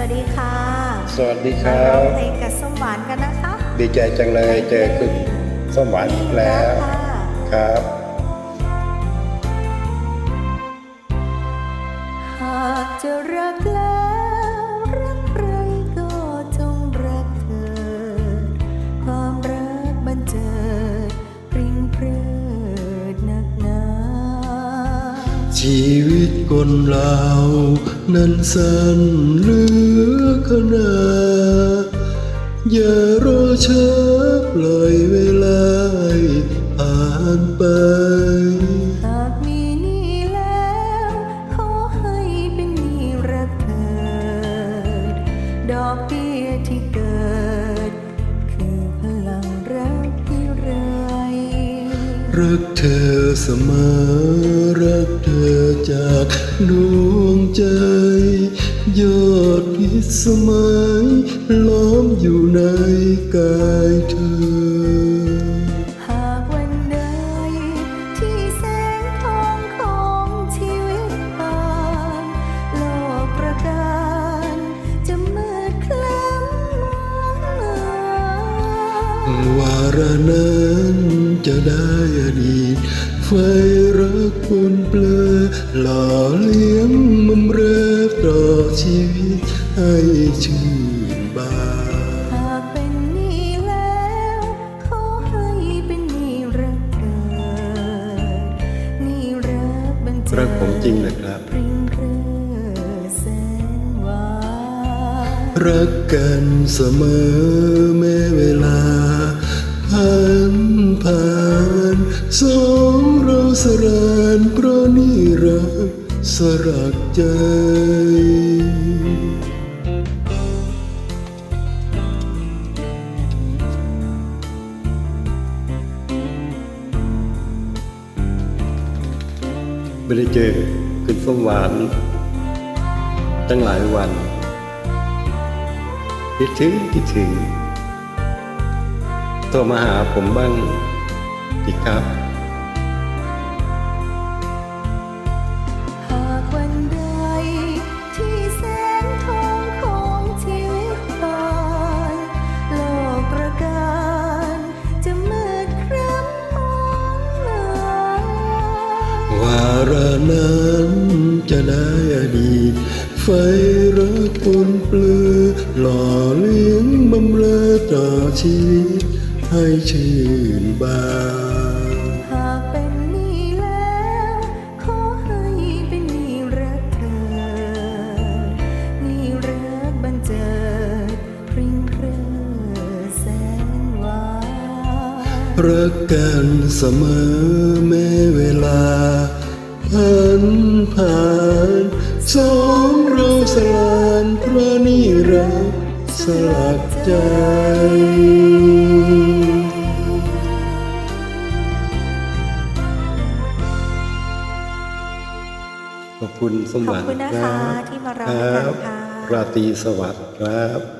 วัสดีค่ะ สวัสดีคมารัร้อบงเพลงกับส้มหวานกันนะคะ ดีใจจังเลยเจอคุณส้มหวานอีกแล้วค่ะครับหากจะรักแล้วรักใครก็จงรักเธอ ความรักบันเจิดปริงเพริดหนักหนาชีวิตคนเรา นั้นสั้นเหลื อย่ารอช้าปล่อยเวลาให้ผ่านไป หากมีหนี้แล้วขอให้เป็นหนี้รักเธอดอกเบี้ยที่เกิด คือพลังรักที่ไรรักเธอเสมอ รักเธอจากดวงใจ ยอด พิสมัยล้อมอยู่ในกายเธอ หากวันใดที่แสงทองของชีวิตผ่านโลกประการจะมืดคล้ำมองวาระนั้นจะได้อดีตไฟรักปนเปลือหล่อ รักผมจริงนะครับรักกันเสมอแม้เวลาผ่านผ่านสองเราสรานเพราะนี่รักสรักใจ ไม่ได้เจอคุณส้มหวาน ตั้งหลายวัน คิดถึงคิดถึงโทรมาหาผมบ้างดีครับาระนั้นจะได้อดีตไฟรักปนเปลือหล่อเลี้ยงบำเรอต่อชีวิตให้ชื่นบานหากเป็นนี้แล้ว ขอให้เป็นนี้รักเธอ นี้รักบันเจิดพริ้งเพรอแสนหวานรักกันเสมอแม้เวลา ผ่านผ่านสองเราสลานเพราะนี่รักสลักใจขอบคุณส้มหวานขอบคุณนะคะรับที่มาร้องคด้วยกัรันบค่ะราตรีสวัสดิ์ครับ